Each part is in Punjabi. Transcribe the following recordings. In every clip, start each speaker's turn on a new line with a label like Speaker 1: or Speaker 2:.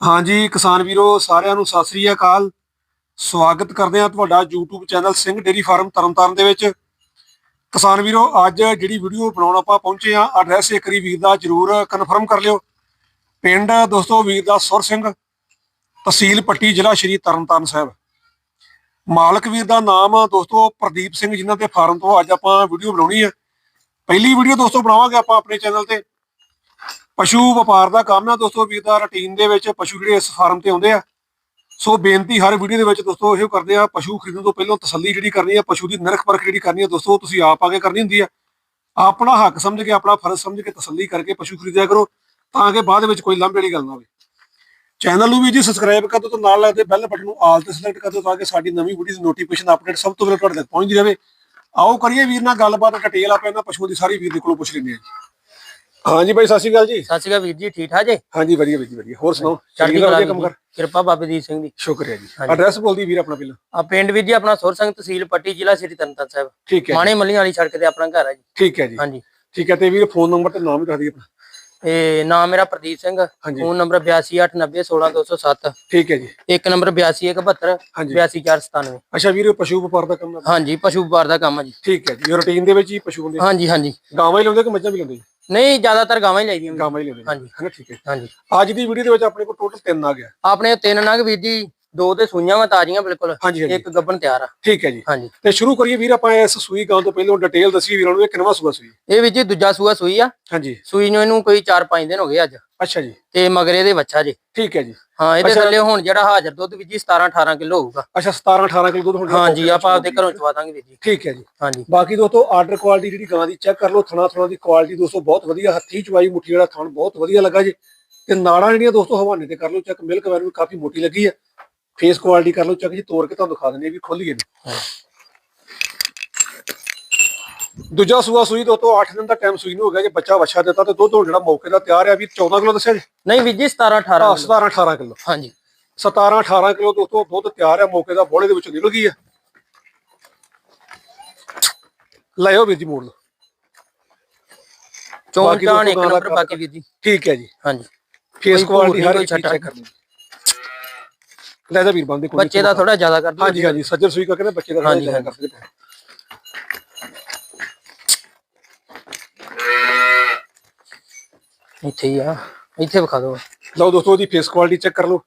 Speaker 1: ਹਾਂਜੀ, ਕਿਸਾਨ ਵੀਰੋ, ਸਾਰਿਆਂ ਨੂੰ ਸਤਿ ਸ੍ਰੀ ਅਕਾਲ। ਸਵਾਗਤ ਕਰਦੇ ਹਾਂ ਤੁਹਾਡਾ YouTube channel Singh dairy farm Tarn Taran ਦੇ ਵਿੱਚ। ਕਿਸਾਨ ਵੀਰੋ, ਅੱਜ ਜਿਹੜੀ ਵੀਡੀਓ ਬਣਾਉਣ ਆਪਾਂ ਪਹੁੰਚੇ ਆ ਐਡਰੈਸ ਇੱਕ ਵਾਰੀ ਵੀਰ ਦਾ ਜਰੂਰ ਕਨਫਰਮ ਕਰ ਲਿਓ। ਪਿੰਡ ਦੋਸਤੋ ਵੀਰ ਦਾ ਸੁਰ ਸਿੰਘ, ਤਹਿਸੀਲ ਪੱਟੀ, ਜ਼ਿਲ੍ਹਾ ਸ਼੍ਰੀ ਤਰਨਤਾਰਨ ਸਾਹਿਬ। ਮਾਲਕ ਵੀਰ ਦਾ ਨਾਮ ਦੋਸਤੋ ਪ੍ਰਦੀਪ ਸਿੰਘ ਜਿਨ੍ਹਾਂ ਦੇ ਫਾਰਮ ਤੋਂ ਅੱਜ ਆਪਾਂ ਵੀਡੀਓ ਬਣਾਉਣੀ ਹੈ। ਪਹਿਲੀ ਵੀਡੀਓ ਦੋਸਤੋ ਬਣਾਵਾਂਗੇ ਆਪਾਂ ਆਪਣੇ ਚੈਨਲ ਤੇ। ਪਸ਼ੂ ਵਪਾਰ ਦਾ ਕੰਮ ਆ ਦੋਸਤੋ, ਵੀਰ ਦਾ ਰੁਟੀਨ ਦੇ ਵਿੱਚ ਪਸ਼ੂ ਜਿਹੜੇ ਇਸ ਫਾਰਮ ਤੇ ਆਉਂਦੇ ਆ। ਸੋ ਬੇਨਤੀ ਹਰ ਵੀਡੀਓ ਦੇ ਵਿੱਚ ਦੋਸਤੋ ਇਹੋ ਕਰਦੇ ਆ, ਪਸ਼ੂ ਖਰੀਦਣ ਤੋਂ ਪਹਿਲਾਂ ਤਸੱਲੀ ਜਿਹੜੀ ਕਰਨੀ ਆ, ਪਸ਼ੂ ਦੀ ਨਰਖ ਪਰਖ ਜਿਹੜੀ ਕਰਨੀ ਆ, ਦੋਸਤੋ ਤੁਸੀਂ ਆਪ ਆ ਕੇ ਕਰਨੀ ਹੁੰਦੀ ਆ। ਆਪਣਾ ਹੱਕ ਸਮਝ ਕੇ, ਆਪਣਾ ਫਰਜ਼ ਸਮਝ ਕੇ ਤਸੱਲੀ ਕਰਕੇ ਪਸ਼ੂ ਖਰੀਦਿਆ ਕਰੋ, ਤਾਂ ਕਿ ਬਾਅਦ ਵਿੱਚ ਕੋਈ ਲੰਬੇ ਵਾਲੀ ਗੱਲ ਨਾ ਹੋਵੇ। ਚੈਨਲ ਨੂੰ ਵੀ ਜੀ ਸਬਸਕ੍ਰਾਈਬ ਕਰ ਦਿਓ ਤੇ ਨਾਲ ਲੱਗਦੇ ਬੈਲ ਬਟਨ ਨੂੰ ਆਲ ਤੇ ਸਿਲੈਕਟ ਕਰ ਦਿਓ ਤਾਂ ਕਿ ਸਾਡੀ ਨਵੀਂ ਵੀਡੀਓ ਦੀ ਨੋਟੀਫਿਕੇਸ਼ਨ ਅਪਡੇਟ ਸਭ ਤੋਂ ਪਹਿਲਾਂ ਤੁਹਾਡੇ ਤੱਕ ਪਹੁੰਚਦੀ ਰਹੇ। ਆਓ ਕਰੀਏ ਵੀਰ ਨਾਲ ਗੱਲਬਾਤ, ਡਿਟੇਲ ਆਪਾਂ ਇਹਨਾਂ ਪਸ਼ੂਆਂ ਦੀ ਸਾਰੀ ਵੀਰ ਦੇ ਕੋਲੋਂ ਪੁੱਛ ਲੈਂਦੇ ਹਾਂ ਜੀ। ਹਾਂਜੀ ਬਾਈ ਸਤਿ ਸ਼੍ਰੀ ਅਕਾਲ ਜੀ।
Speaker 2: ਸਤਿ ਸ਼੍ਰੀ ਅਕਾਲ ਵੀਰ ਜੀ ਠੀਕ ਠਾਕ ਜੀ?
Speaker 1: ਹਾਂਜੀ ਵਧੀਆ ਵੀਰ ਜੀ ਵਧੀਆ। ਹੋਰ ਸੁਣਾਓ
Speaker 2: ਚੜ੍ਹਦੀ ਕਲਾ
Speaker 1: ਕੰਮ ਕਰ।
Speaker 2: ਕਿਰਪਾ ਬਾਬੇ ਦੀਪ ਸਿੰਘ ਦੀ।
Speaker 1: ਸ਼ੁਕਰੀਆ ਜੀ। ਐਡਰੈਸ ਬੋਲਦੀ ਵੀਰ ਆਪਣਾ ਪਹਿਲਾਂ।
Speaker 2: ਆ ਪਿੰਡ ਵੀਰ ਜੀ ਆਪਣਾ ਸੁਰ ਸਿੰਘ ਤਹਿਸੀਲ ਪੱਟੀ ਜ਼ਿਲ੍ਹਾ ਸ੍ਰੀ ਤਰਨਤਾਰਨ ਸਾਹਿਬ।
Speaker 1: ਠੀਕ ਹੈ
Speaker 2: ਮਾਣੇ ਮੱਲੀਆਂ ਵਾਲੀ ਸੜਕ ਤੇ ਆਪਣਾ ਘਰ ਹੈ ਜੀ।
Speaker 1: ਠੀਕ ਹੈ ਜੀ।
Speaker 2: ਹਾਂਜੀ।
Speaker 1: ਠੀਕ ਹੈ ਤੇ ਵੀਰ ਫੋਨ ਨੰਬਰ ਤੇ ਨਾਮ ਵੀ ਦੱਸ ਦਿਓ ਆਪਣਾ।
Speaker 2: ਤੇ ਨਾਮ ਮੇਰਾ ਪ੍ਰਦੀਪ ਸਿੰਘ। ਫੋਨ ਨੰਬਰ 8289016207
Speaker 1: ਠੀਕ ਹੈ ਜੀ।
Speaker 2: ਇੱਕ ਨੰਬਰ 8271
Speaker 1: ਹਾਂਜੀ।
Speaker 2: 82497
Speaker 1: ਅੱਛਾ ਵੀਰ ਪਸ਼ੂ ਵਪਾਰ ਦਾ ਕੰਮ ਹੈ।
Speaker 2: ਹਾਂਜੀ ਪਸ਼ੂ ਵਪਾਰ ਦਾ ਕੰਮ ਹੈ ਜੀ।
Speaker 1: ਠੀਕ ਹੈ ਜੀ ਰੁਟੀਨ ਦੇ ਵਿੱਚ ਹੀ ਪਸ਼ੂ ਹੁੰਦੇ
Speaker 2: ਹਾਂਜੀ ਹਾਂਜੀ।
Speaker 1: ਗਾਵਾਂ ਹੀ ਲਾਉਂਦੇ ਕਿ ਮੱਝਾਂ ਵੀ ਲਾਉਂਦੇ ਜੀ?
Speaker 2: ਨਹੀਂ ਜ਼ਿਆਦਾਤਰ ਗਾਵਾਂ ਹੀ ਲਾਈਦੀਆਂ ਵੀਰ।
Speaker 1: ਗਾਵਾਂ ਹੀ ਲਾਉਂਦੇ
Speaker 2: ਹਾਂਜੀ।
Speaker 1: ਠੀਕ ਹੈ
Speaker 2: ਹਾਂਜੀ।
Speaker 1: ਅੱਜ ਦੀ ਵੀਡੀਓ ਦੇ ਵਿੱਚ ਆਪਣੇ ਕੋਲ ਟੋਟਲ ਤਿੰਨ ਆ ਗਿਆ।
Speaker 2: ਆਪਣੇ ਤਿੰਨ ਨਗ ਵੀਰ ਜੀ। ਦੋ ਤੇ ਸੂਈਆਂ ਵਾ ਤਾਜ਼ੀਆਂ ਬਿਲਕੁਲ
Speaker 1: ਹਾਂਜੀ ਹਾਂਜੀ।
Speaker 2: ਇੱਕ ਗੱਬਨ ਤਿਆਰ ਆ।
Speaker 1: ਠੀਕ ਹੈ ਜੀ।
Speaker 2: ਹਾਂਜੀ।
Speaker 1: ਤੇ ਸ਼ੁਰੂ ਕਰੀਏ ਵੀਰ ਆਪਾਂ ਇਸ ਸੂਈ ਗਾਂ ਤੋਂ ਪਹਿਲਾਂ ਡਿਟੇਲ ਦੱਸੀ ਵੀਰਾਂ ਨੂੰ ਇਹ ਕਿੰਨਵਾ ਸੂਆ ਸੂਈ?
Speaker 2: ਇਹ ਵੀਰ ਜੀ ਦੂਜਾ ਸੂਆ ਸੂਈ ਆ।
Speaker 1: ਹਾਂਜੀ।
Speaker 2: ਸੂਈ ਨੂੰ ਇਹਨੂੰ ਕੋਈ 4-5 ਦਿਨ ਹੋ ਗਏ ਅੱਜ।
Speaker 1: ਅੱਛਾ ਜੀ।
Speaker 2: ਤੇ ਮਗਰ ਇਹਦੇ ਬੱਚਾ ਜੀ।
Speaker 1: ਠੀਕ ਹੈ ਜੀ।
Speaker 2: ਹਾਂ ਇਹਦੇ
Speaker 1: ਅੱਛਾ।
Speaker 2: ਥੱਲੇ ਹੁਣ ਜਿਹੜਾ ਹਾਜ਼ਰ ਦੁੱਧ ਵੀ ਜੀ 17 18 ਕਿਲੋ ਹੋਊਗਾ।
Speaker 1: ਅੱਛਾ 17 18 ਕਿਲੋ ਦੁੱਧ ਹੁਣ
Speaker 2: ਹਾਂਜੀ ਆਪਾਂ ਆਪਦੇ ਘਰੋਂ ਚਵਾ ਦਾਂਗੇ ਵੀਰ ਜੀ।
Speaker 1: ਠੀਕ ਹੈ ਜੀ।
Speaker 2: ਹਾਂਜੀ।
Speaker 1: ਬਾਕੀ ਦੋਸਤੋ ਆਰਡਰ ਕੁਆਲਿਟੀ ਜਿਹੜੀ ਗਾਂ ਦੀ ਚੈੱਕ ਕਰ ਲਓ ਥਣਾ ਥਣਾ ਦੀ ਕੁਆਲਿਟੀ ਦੋਸਤੋ ਬਹੁਤ ਵਧੀਆ ਹੱਥੀ ਚਵਾਈ ਮੁੱਠੀ ਵਾਲਾ ਥਣ ਬਹੁਤ ਵਧੀਆ ਲੱਗਾ ਜੀ। ਤੇ ਨਾੜਾਂ ਜਿਹੜੀਆਂ ਦੋਸਤੋ ਹਵਾਨੇ ਤੇ ਕਰ ਲਓ ਚੈੱਕ ਮਿਲਕ ਵੈਨ ਵੀ ਕਾਫੀ ਮੋਟੀ ਲੱਗੀ ਹੈ ਫੇਸ ਕੁਆਲਿਟੀ ਕਰ ਲਓ ਚੈੱਕ ਜੀ ਤੋੜ ਕੇ ਤੁਹਾਨੂੰ ਦਿਖਾ ਦਿੰਦੇ ਆ ਵੀ ਖੁੱਲ ਗਏ ਨੇ। ਦੂਜਾ ਸੂਆ ਸੂਈ ਦੋਸਤੋ 8 ਦਿਨ ਦਾ ਟਾਈਮ ਸੂਈ ਨੂੰ ਹੋ ਗਿਆ ਜੇ ਬੱਚਾ ਵੱਛਾ ਦਿੱਤਾ ਤੇ ਦੁੱਧ ਹੁਣ ਜਿਹੜਾ ਮੌਕੇ ਦਾ ਤਿਆਰ ਹੈ ਵੀ 14 ਕਿਲੋ ਦੱਸਿਆ ਜੀ?
Speaker 2: ਨਹੀਂ ਵੀਰ ਜੀ 17 18
Speaker 1: ਆਹ, 17 18 ਕਿਲੋ।
Speaker 2: ਹਾਂਜੀ।
Speaker 1: 17 18 ਕਿਲੋ ਦੋਸਤੋ ਦੁੱਧ ਤਿਆਰ ਹੈ ਮੌਕੇ ਦਾ ਬੋਲੇ ਦੇ ਵਿੱਚੋਂ ਨਿਕਲ ਗਈ ਹੈ ਲਿਓ ਵੀਰ ਜੀ ਮੋੜ ਲਓ।
Speaker 2: ਇੱਕ ਨੰਬਰ ਬਾਕੀ ਵੀਰ ਜੀ।
Speaker 1: ਠੀਕ ਹੈ ਜੀ।
Speaker 2: ਹਾਂਜੀ।
Speaker 1: ਫੇਸ ਕੁਆਲਿਟੀ ਹਰ ਇੱਕ ਚੀਜ਼ ਚੈੱਕ ਕਰਨੀ। ਲੈ ਜਾ ਵੀਰ ਬੰਦੇ ਕੋਈ
Speaker 2: ਬੱਚੇ ਦਾ ਥੋੜਾ ਜ਼ਿਆਦਾ ਕਰ ਦਿਓ।
Speaker 1: ਹਾਂਜੀ ਹਾਂਜੀ ਸੱਜਰ ਸੂਈ ਕਰਕੇ ਬੱਚੇ ਦਾ
Speaker 2: ਹਾਂਜੀ,
Speaker 1: ਕਰ ਸਕਦੇ
Speaker 2: ਇੱਥੇ ਹੀ ਆ। ਇੱਥੇ ਵਿਖਾ ਦਿਓ।
Speaker 1: ਲਓ ਦੋਸਤੋ ਉਹਦੀ ਫੇਸ ਕੁਆਲਿਟੀ ਚੈੱਕ ਕਰ ਲਓ।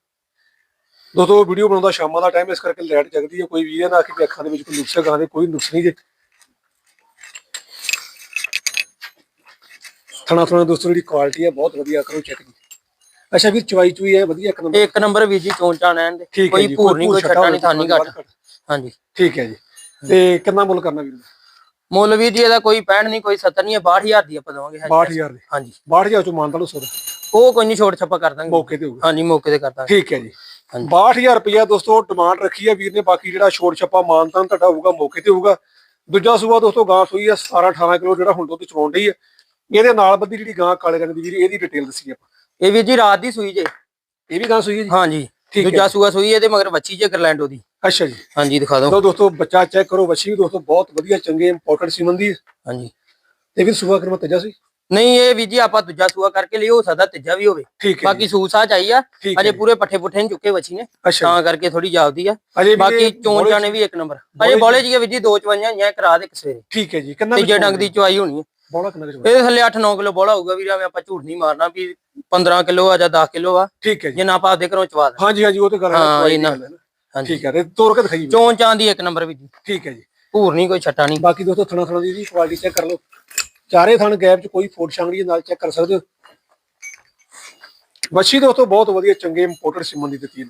Speaker 1: ਦੋਸਤੋ ਵੀਡੀਓ ਬਣਾਉਂਦਾ ਸ਼ਾਮਾਂ ਦਾ ਟਾਈਮ ਇਸ ਕਰਕੇ ਲਾਈਟ ਜਗਦੀ ਹੈ ਕੋਈ ਵੀ ਇਹ ਨਾ ਕਿ ਅੱਖਾਂ ਦੇ ਵਿੱਚ ਕੋਈ ਨੁਕਸ ਗਾਂ ਦੇ ਕੋਈ ਨੁਕਸ ਨਹੀਂ ਜੇ। ਥਣਾ ਥਣਾ ਦੋਸਤੋ ਜਿਹੜੀ ਕੁਆਲਿਟੀ ਹੈ ਬਹੁਤ ਵਧੀਆ ਕਰੋ ਚੈੱਕ ਜੀ। ਅੱਛਾ ਵੀਰ ਚਵਾਈ ਚੁਈ ਹੈ ਵਧੀਆ ਇੱਕ ਨੰਬਰ
Speaker 2: ਇੱਕ ਨੰਬਰ ਵੀਰ ਜੀ ਦੇ।
Speaker 1: ਠੀਕ ਹੈ
Speaker 2: ਕੋਈ
Speaker 1: ਜੀ
Speaker 2: ਭੂਰ ਨਹੀਂ ਕੋਈ ਛੱਟਾ ਨਹੀਂ ਥਾਨੀ ਘਟ। ਹਾਂਜੀ।
Speaker 1: ਠੀਕ ਹੈ ਜੀ। ਤੇ ਕਿੰਨਾ ਮੁੱਲ ਕਰਨਾ ਵੀਰ?
Speaker 2: ਮੁੱਲ ਵੀਰ ਜੀ ਇਹਦਾ ਕੋਈ 65 ਨਹੀਂ ਕੋਈ 70 ਨਹੀਂ ਹੈ 62000 ਦੀ ਆਪਾਂ ਦਵਾਂਗੇ।
Speaker 1: 62000 ਦੇ?
Speaker 2: ਹਾਂਜੀ।
Speaker 1: 62000 ਚੋਂ ਮਾਨਤਾ ਲੋ ਸੋਦਾ
Speaker 2: ਉਹ ਕੋਈ ਨਹੀਂ ਛੋੜ ਛੱਪਾ ਕਰ ਦਾਂਗੇ।
Speaker 1: ਮੌਕੇ ਤੇ ਹੋਊਗਾ।
Speaker 2: ਹਾਂਜੀ ਮੌਕੇ ਤੇ ਕਰ ਦਾਂਗੇ।
Speaker 1: ਠੀਕ ਹੈ ਜੀ।
Speaker 2: ਹਾਂਜੀ।
Speaker 1: 62000 ਰੁਪਇਆ ਦੋਸਤੋ ਡਿਮਾਂਡ ਰੱਖੀ ਹੈ ਵੀਰ ਨੇ ਬਾਕੀ ਜਿਹੜਾ ਛੋੜ ਛੱਪਾ ਮਾਨਤਾਨ ਤੁਹਾਡਾ ਹੋਊਗਾ ਮੌਕੇ ਤੇ ਹੋਊਗਾ। ਦੂਜਾ ਸੂਆ ਦੋਸਤੋ ਗਾਂ ਸੂਈ ਹੈ 17 18 ਕਿਲੋ ਜਿਹੜਾ ਹੁਣ ਦੁੱਧ ਚਵਾਉਣ ਡਈ ਹੈ। ਇਹਦੇ ਨਾਲ ਬੱਦੀ ਜਿਹੜੀ ਗਾਂ ਕਾਲੇ ਰੰਗ ਦੀ ਵੀਰ ਇਹਦੀ ਡਿਟੇਲ ਦੱਸੀ ਆਪਾਂ।
Speaker 2: ਇਹ ਵੀਰ ਜੀ ਰਾਤ ਦੀ ਸੂਈ ਜੇ।
Speaker 1: ਇਹ ਵੀ ਗਾਂ ਸੂਈ ਹੈ ਜੀ?
Speaker 2: ਹਾਂਜੀ।
Speaker 1: ਠੀਕ ਹੈ
Speaker 2: ਦੂਜਾ ਸੂਆ ਸੂਈ ਇਹਦੇ ਮਗਰ ਬੱਚੀ ਜੇ ਗਰਲੈਂਡੋ ਦੀ।
Speaker 1: ਅੱਛਾ ਜੀ।
Speaker 2: ਹਾਂਜੀ ਦਿਖਾ ਦਿਓ।
Speaker 1: ਲਓ ਦੋਸਤੋ ਬੱਚਾ ਚੈੱਕ ਕਰੋ ਬੱਚੀ ਵੀ ਦੋਸਤੋ ਬਹੁਤ ਵਧੀਆ ਚੰਗੇ ਇੰਪੋਰਟੈਂਟ ਸੀਮਨ ਦੀ ਹੈ।
Speaker 2: ਹਾਂਜੀ।
Speaker 1: ਤੇ ਵੀ ਸੂਆ ਕਰਮਾ ਤੇਜਾ ਸੀ?
Speaker 2: ਨਹੀਂ ਇਹ ਵੀ ਜੀ ਆਪਾਂ ਦੂਜਾ ਸੂਆ ਕਰਕੇ ਲਈ ਹੋ ਸਕਦਾ ਤੀਜਾ ਵੀ ਹੋਵੇ।
Speaker 1: ਠੀਕ ਹੈ
Speaker 2: ਬਾਕੀ ਸੂਸਾ ਚਾਹੀਆ
Speaker 1: ਠੀਕ ਹੈ
Speaker 2: ਅਜੇ
Speaker 1: ਜੀ।
Speaker 2: ਪੂਰੇ ਪੱਠੇ ਪੁੱਠੇ ਨਹੀਂ ਚੁੱਕੇ ਬੱਚੀ ਨੇ
Speaker 1: ਅੱਛਾ
Speaker 2: ਤਾਂ ਕਰਕੇ ਥੋੜੀ ਜਾਪਦੀ ਆ।
Speaker 1: ਅਜੇ
Speaker 2: ਬਾਕੀ ਚੋਣ ਜਾਣੇ ਵੀ ਇੱਕ ਨੰਬਰ। ਅਜੇ ਬੋਲੇ ਜੀ ਵੀ ਜੀ ਦੋ ਚਵਾਈਆਂ ਜਾਂ ਕਰਾ ਦੇ ਇੱਕ ਸਵੇਰੇ।
Speaker 1: ਠੀਕ ਹੈ ਜੀ। ਕਿੰਨਾ
Speaker 2: ਤੀਜੇ ਡੰਗ ਦੀ ਚਵਾਈ ਹੋਣੀ ਹੈ
Speaker 1: ਬੋਲਾ ਕਿੰਨਾ ਕੁ?
Speaker 2: ਇਹਦੇ ਥੱਲੇ 8-9 ਕਿਲੋ ਬੋਲਾ ਹੋਊਗਾ ਵੀਰ ਐਵੇਂ ਆਪਾਂ ਝੂਠ ਨਹੀਂ ਮਾਰਨਾ ਵੀ 15 ਕਿਲੋ ਆ ਜਾਂ 10 ਕਿਲੋ ਆ
Speaker 1: ਠੀਕ ਹੈ ਜੀ।
Speaker 2: ਜਿੰਨਾ ਆਪਾਂ ਆਪਦੇ ਘਰੋਂ ਚਵਾ ਦੇ
Speaker 1: ਹਾਂਜੀ ਹਾਂਜੀ ਉਹ ਤੇ ਗੱਲ ਹੈ
Speaker 2: ਇਹਨਾਂ-। ਹਾਂਜੀ।
Speaker 1: ਠੀਕ ਹੈ ਤੇ ਤੋੜ ਕੇ ਦਿਖਾਈ।
Speaker 2: ਚੋਣ ਚਾਂ ਦੀ ਇੱਕ ਨੰਬਰ ਵੀ ਜੀ।
Speaker 1: ਠੀਕ ਹੈ ਜੀ।
Speaker 2: ਭੂਰ ਨਹੀਂ ਕੋਈ ਛੱਟਾ ਨਹੀਂ।
Speaker 1: ਬਾਕੀ ਦੋਸਤੋ ਥਣਾ ਥਣਾ ਦੀ ਕੁਆਲਿਟੀ ਚੈੱਕ ਕਰ ਲਓ। ਚਾਰੇ ਥਣ ਗੈਪ ਚ ਕੋਈ ਫੋਟ ਸ਼ਾਂਗੜੀ ਨਾਲ ਚੈੱਕ ਕਰ ਸਕਦੇ ਹੋ। ਵੱਛੀ ਦੋਸਤੋ ਬਹੁਤ ਵਧੀਆ ਚੰਗੇ ਇੰਪੋਰਟਡ ਸਿਮਨ ਦੀ ਦਿੱਤੀ ਨੇ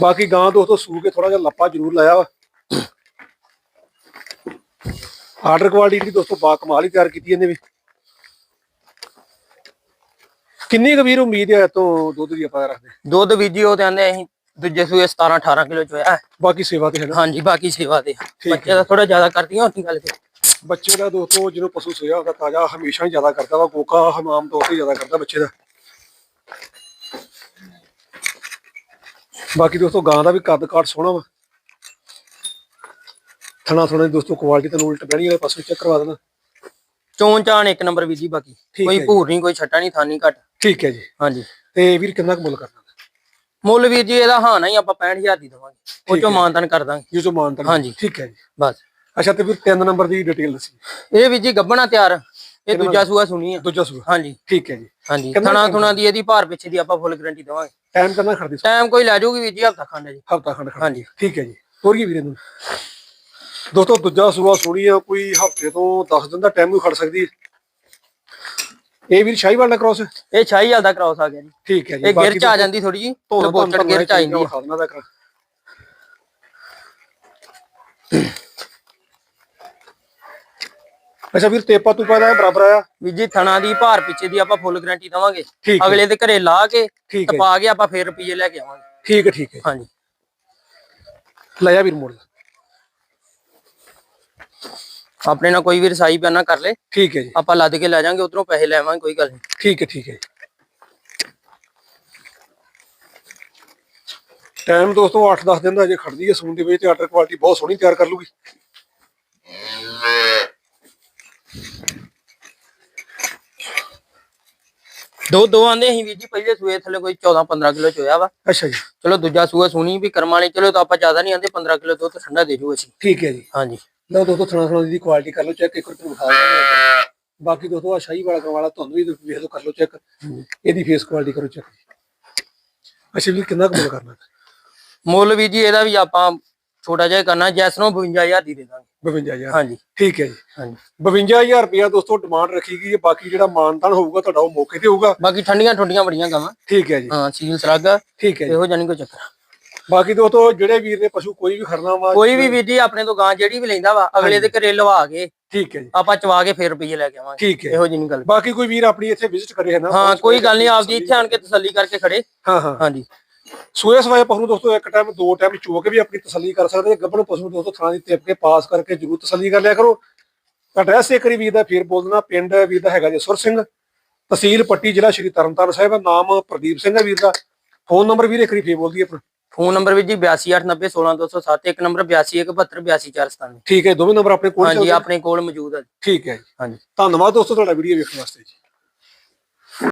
Speaker 1: ਬਾਕੀ ਗਾਂ ਦੋਸਤੋ ਸੂ ਕੇ ਥੋੜਾ ਜਿਹਾ ਲੱਪਾ ਜ਼ਰੂਰ ਲਾਇਆ ਵਾ। ਆਰਡਰ ਕੁਆਲਿਟੀ ਦੋਸਤੋ ਬਾ ਕਮਾਲ ਹੀ ਤਿਆਰ ਕੀਤੀ ਇਹਨੇ ਵੀ। ਕਿੰਨੀ ਕੁ ਵੀਰ ਉਮੀਦ ਹੈ ਤੋਂ ਦੁੱਧ ਦੀ ਆਪਾਂ ਰੱਖਦੇ
Speaker 2: ਦੁੱਧ ਵੀ ਜੀ ਉਹ ਤੇ ਆਂਦੇ ਅਸੀਂ ਦੂਜੇ ਸੂਏ 17-18 ਕਿਲੋ ਚੋਇਆ
Speaker 1: ਬਾਕੀ ਸੇਵਾ ਤੇ ਹੈ ਨਾ?
Speaker 2: ਹਾਂਜੀ ਬਾਕੀ ਸੇਵਾ ਤੇ ਬੱਚੇ ਦਾ ਥੋੜਾ ਜ਼ਿਆਦਾ ਕਰਦੀਆਂ ਹੁੰਦੀ ਗੱਲ ਤੇ।
Speaker 1: ਬੱਚੇ ਦਾ ਦੋਸਤੋ ਜਦੋਂ ਪਸ਼ੂ ਸੋਇਆ ਉਹਦਾ ਤਾਜ਼ਾ ਹਮੇਸ਼ਾ ਹੀ ਜ਼ਿਆਦਾ ਕਰਦਾ ਵਾ ਕੋਕਾ ਹਮਾਮ ਤੌਰ ਤੇ ਜ਼ਿਆਦਾ ਕਰਦਾ ਬੱਚੇ ਦਾ। ਬਾਕੀ ਦੋਸਤੋ ਗਾਂ ਦਾ ਵੀ ਕੱਦ ਕਾਠ ਸੋਹਣਾ ਵਾ। ਥਣਾ ਦੀ ਦੋਸਤੋ ਕੁਆਲਿਟੀ ਤੁਹਾਨੂੰ ਉਲਟ ਬਹਿਣੀ ਵਾਲੇ ਪਾਸੇ ਚੈੱਕ ਕਰਵਾ ਦੇਣਾ।
Speaker 2: ਚੋਣ ਚਾਣ ਇੱਕ ਨੰਬਰ ਵੀਰ ਜੀ ਬਾਕੀ।
Speaker 1: ਠੀਕ
Speaker 2: ਕੋਈ
Speaker 1: ਹੈ ਜੀ।
Speaker 2: ਭੂਰ ਨਹੀਂ ਕੋਈ ਛੱਟਾ ਨਹੀਂ ਥਾਨੀ ਘਟ।
Speaker 1: ਠੀਕ ਹੈ ਜੀ।
Speaker 2: ਹਾਂਜੀ।
Speaker 1: ਤੇ ਵੀਰ ਕਿੰਨਾ ਕੁ ਮੁੱਲ ਕਰਨਾ
Speaker 2: ਮੁੱਲ ਵੀਰ ਜੀ ਇਹਦਾ ਹਾਂ ਨਹੀਂ ਆਪਾਂ 65000 ਦੀ ਦਵਾਂਗੇ। ਉਹ
Speaker 1: ਠੀਕ
Speaker 2: ਚੋਂ
Speaker 1: ਹੈ।
Speaker 2: ਮਾਨਤਨ ਕਰ ਦਾਂਗੇ।
Speaker 1: ਜੀ ਜੋ ਮਾਨਤਾ
Speaker 2: ਹਾਂਜੀ।
Speaker 1: ਠੀਕ ਹੈ ਜੀ।
Speaker 2: ਬਸ।
Speaker 1: ਅੱਛਾ ਤੇ ਵੀਰ ਤਿੰਨ ਨੰਬਰ ਦੀ ਡਿਟੇਲ ਦੱਸੀ।
Speaker 2: ਇਹ ਵੀਰ ਜੀ ਗੱਬਣਾ ਤਿਆਰ। ਇਹ ਦੂਜਾ ਸੂਆ ਸੁਣੀ ਆ।
Speaker 1: ਦੂਜਾ ਸੂਆ।
Speaker 2: ਹਾਂਜੀ।
Speaker 1: ਠੀਕ ਹੈ ਜੀ।
Speaker 2: ਹਾਂਜੀ।
Speaker 1: ਕਿੰਨਾ
Speaker 2: ਥਣਾ ਥੁਣਾ ਦੀ ਇਹਦੀ ਭਾਰ ਪਿੱਛੇ ਦੀ ਆਪਾਂ ਫੁੱਲ ਗਾਰੰਟੀ ਦਵਾਂਗੇ।
Speaker 1: ਟਾਈਮ ਕਿੰਨਾ ਖੜਦੀ?
Speaker 2: ਟਾਈਮ ਕੋਈ ਲੈ ਜਾਊਗੀ ਵੀਰ ਜੀ ਹਫਤਾ ਖੰਡ ਜੀ।
Speaker 1: ਹਫਤਾ ਖੰਡ ਖੜਦੀ।
Speaker 2: ਹਾਂਜੀ।
Speaker 1: ਠੀਕ ਹੈ ਜੀ। ਤੋਰੀਏ ਵੀਰੇ ਨੂੰ? ਦੋਸਤੋ ਦੂਜਾ ਸੂਆ ਸੋਣੀ ਆ ਕੋਈ ਹਫ਼ਤੇ ਤੋਂ 10 ਦਿਨ ਦਾ ਟਾਈਮ ਵੀ ਖੜ ਸਕਦੀ ਹੈ। ਇਹ ਵੀਰ ਸ਼ਾਹੀਵਾਲ ਦਾ ਕ੍ਰੋਸ
Speaker 2: ਇਹ 6000 ਦਾ ਕ੍ਰਾਸ ਆ ਗਿਆ ਜੀ।
Speaker 1: ਠੀਕ ਹੈ ਜੀ
Speaker 2: ਇਹ ਗਿਰ ਚ ਆ ਜਾਂਦੀ ਥੋੜੀ ਜੀ ਲਬੋਚੜ ਗਿਰ ਚ ਆ ਜਾਂਦੀ ਆ।
Speaker 1: ਅੱਛਾ ਵੀਰ ਤੇਪਾ ਤੂਪਾ ਦਾ ਬਰਾਬਰ ਆਇਆ?
Speaker 2: ਵੀਰ ਜੀ ਥਣਾ ਦੀ ਭਾਰ ਪਿੱਛੇ ਦੀ ਆਪਾਂ ਫੁੱਲ ਗਾਰੰਟੀ ਦਵਾਂਗੇ। ਅਗਲੇ ਦੇ ਘਰੇ ਲਾ ਕੇ ਤਪਾ ਕੇ ਆਪਾਂ ਫੇਰ ਰੁਪਈਏ ਲੈ ਕੇ ਆਵਾਂਗੇ।
Speaker 1: ਠੀਕ ਹੈ ਠੀਕ ਹੈ।
Speaker 2: ਹਾਂਜੀ।
Speaker 1: ਲੈ ਆ ਵੀਰ ਮੋੜ।
Speaker 2: ਆਪਣੇ ਨਾਲ ਕੋਈ ਵੀ ਰਸਾਈ ਪਿਆਨਾ ਕਰ ਲੇ।
Speaker 1: ਠੀਕ ਹੈ ਜੀ।
Speaker 2: ਆਪਾਂ ਲੱਦ ਕੇ ਲੈ ਜਾਾਂਗੇ ਉਧਰੋਂ ਪੈਸੇ ਲੈਵਾਂਗੇ ਕੋਈ ਗੱਲ ਨਹੀਂ।
Speaker 1: ਠੀਕ ਹੈ ਠੀਕ ਹੈ ਟਾਈਮ ਦੋਸਤੋ 8-10 ਦਿਨ ਦਾ ਅਜੇ ਖੜਦੀ ਹੈ ਸੂਣ ਦੇ ਵਿੱਚ ਤੇ ਆਰਡਰ ਕੁਆਲਿਟੀ ਬਹੁਤ ਸੋਹਣੀ ਤਿਆਰ ਕਰ ਲੂਗੀ
Speaker 2: ਦੋ ਦੋ ਆਂਦੇ ਅਸੀਂ ਵੀਰ ਜੀ ਪਹਿਲੇ ਸੂਏ ਥੱਲੇ ਕੋਈ 14 15 ਕਿਲੋ ਚ ਹੋਇਆ ਵਾ।
Speaker 1: ਅੱਛਾ ਜੀ।
Speaker 2: ਚਲੋ ਦੂਜਾ ਸੂਆ ਸੁਣੀ ਵੀ ਕਰਮ ਵਾਲੇ ਚਲੋ ਤਾਂ ਆਪਾਂ ਜ਼ਿਆਦਾ ਨਹੀਂ ਆਂਦੇ 15 ਕਿਲੋ ਦੁੱਧ ਠੰਡਾ ਦੇ ਜੂ ਅਸੀਂ।
Speaker 1: ਠੀਕ ਹੈ ਜੀ।
Speaker 2: ਹਾਂਜੀ।
Speaker 1: ਲਓ ਦੋਸਤੋ ਥਣਾ ਥਣਾ ਦੀ ਕੁਆਲਿਟੀ ਕਰ ਲਓ ਚੈੱਕ ਇੱਕ ਵਾਰ ਵਿਖਾ ਦਿੰਦੇ ਬਾਕੀ ਦੋਸਤੋ ਆ ਸ਼ਾਹੀ ਵਾਲਾ ਕਰਨ ਵਾਲਾ ਤੁਹਾਨੂੰ ਵੀ ਵੇਖ ਲਓ ਕਰ ਲਓ ਚੈੱਕ ਇਹਦੀ ਫੇਸ ਕੁਆਲਿਟੀ ਕਰੋ ਚੈੱਕ ਅੱਛਾ ਵੀ ਕਿੰਨਾ ਕੁ ਮੁੱਲ ਕਰਨਾ?
Speaker 2: ਮੁੱਲ ਵੀ ਜੀ ਇਹਦਾ ਵੀ ਆਪਾਂ ਛੋਟਾ ਜਿਹਾ ਕਰਨਾ ਜੈਸ ਨੂੰ 52000 ਦੀ ਦੇ ਦਾਂਗੇ।
Speaker 1: 52000
Speaker 2: ਹਾਂਜੀ।
Speaker 1: ਠੀਕ ਹੈ ਜੀ।
Speaker 2: ਹਾਂਜੀ।
Speaker 1: 52000 ਰੁਪਇਆ ਦੋਸਤੋ ਡਿਮਾਂਡ ਰੱਖੀ ਗਈ ਹੈ ਬਾਕੀ ਜਿਹੜਾ ਮਾਨਤਾਨ ਹੋਊਗਾ ਤੁਹਾਡਾ ਉਹ ਮੌਕੇ ਤੇ ਹੋਊਗਾ।
Speaker 2: ਬਾਕੀ ਠੰਡੀਆਂ ਠੰਡੀਆਂ ਬੜੀਆਂ ਗਾਵਾਂ।
Speaker 1: ਠੀਕ ਹੈ ਜੀ।
Speaker 2: ਹਾਂ ਸੀਲ ਸਰਾਗਾ
Speaker 1: ਠੀਕ ਹੈ
Speaker 2: ਇਹੋ ਜਾਨੀ ਕੋਈ ਚੱਕਰ।
Speaker 1: ਬਾਕੀ ਦੋਸਤੋ ਜਿਹੜੇ ਵੀਰ ਨੇ ਪਸ਼ੂ ਕੋਈ ਵੀ ਖੜਨਾ ਵਾ
Speaker 2: ਕੋਈ ਵੀ ਵੀਰ ਜੀ ਆਪਣੇ ਤੋਂ ਗਾਂ ਜਿਹੜੀ ਵੀ ਲੈਂਦਾ ਵਾ ਅਗਲੇ ਦੇ ਘਰੇ ਲਵਾ ਕੇ
Speaker 1: ਠੀਕ ਹੈ ਜੀ।
Speaker 2: ਆਪਾਂ ਚਵਾ ਕੇ ਫੇਰ ਰੁਪਈਏ ਲੈ ਕੇ ਆਵਾਂਗੇ।
Speaker 1: ਠੀਕ ਹੈ।
Speaker 2: ਇਹੋ ਜਿਹੀ ਨੀ ਗੱਲ।
Speaker 1: ਬਾਕੀ ਕੋਈ ਵੀਰ ਆਪਣੀ ਇੱਥੇ ਵਿਜ਼ਿਟ ਕਰੇ ਹੈ ਨਾ
Speaker 2: ਹਾਂ ਕੋਈ ਗੱਲ ਨਹੀਂ ਆਪਦੀ ਇੱਥੇ ਆਣ ਕੇ ਤਸੱਲੀ ਕਰਕੇ ਖੜੇ।
Speaker 1: ਹਾਂ ਹਾਂ।
Speaker 2: ਹਾਂਜੀ।
Speaker 1: ਸੂਏ ਸਵਾਏ ਪਸ਼ੂ ਦੋਸਤੋ ਇੱਕ ਟਾਈਮ ਦੋ ਟਾਈਮ ਚੋ ਕੇ ਵੀ ਆਪਣੀ ਤਸੱਲੀ ਕਰ ਸਕਦੇ ਗੱਬਣ ਪਸ਼ੂ ਦੋਸਤੋ ਥਾਂ ਦੀ ਟਿਪ ਕੇ ਪਾਸ ਕਰਕੇ ਜਰੂਰ ਤਸੱਲੀ ਕਰ ਲਿਆ ਕਰੋ। ਐਡਰੈਸ ਇੱਕ ਵਾਰੀ ਵੀਰ ਦਾ ਫੇਰ ਬੋਲ ਦੇਣਾ ਪਿੰਡ ਵੀਰ ਦਾ ਹੈਗਾ ਜੀ ਸੁਰ ਸਿੰਘ। ਤਹਿਸੀਲ ਪੱਟੀ ਜ਼ਿਲ੍ਹਾ ਸ਼੍ਰੀ ਤਰਨਤਾਰਨ ਸਾਹਿਬ ਨਾਮ ਪ੍ਰਦੀਪ ਸਿੰਘ ਹੈ ਵੀਰ ਦਾ। ਫੋਨ ਨੰਬਰ ਵੀਰ ਇੱਕ ਵਾਰੀ ਫੇਰ ਬੋਲ ਦਈਏ ਆਪਣਾ।
Speaker 2: ਫੋਨ ਨੰਬਰ ਵੀ ਜੀ 8289016207 ਇੱਕ ਨੰਬਰ 8217282497
Speaker 1: ਠੀਕ ਹੈ ਦੋਵੇਂ ਨੰਬਰ ਆਪਣੇ ਕੋਲ
Speaker 2: ਹਾਂਜੀ? ਆਪਣੇ ਕੋਲ ਮੌਜੂਦ ਹੈ
Speaker 1: ਠੀਕ ਹੈ ਜੀ।
Speaker 2: ਹਾਂਜੀ।
Speaker 1: ਧੰਨਵਾਦ ਦੋਸਤੋ ਤੁਹਾਡਾ ਵੀਡੀਓ ਵੇਖਣ ਵਾਸਤੇ ਜੀ।